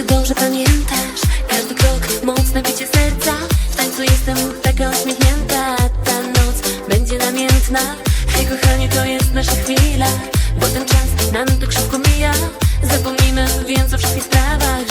Czy dobrze pamiętasz? Każdy krok, mocne bicie serca W tańcu jestem taka uśmiechnięta Ta noc będzie namiętna Hej kochanie, to jest nasza chwila Bo ten czas nam tak szybko mija Zapomnijmy więc o wszystkich sprawach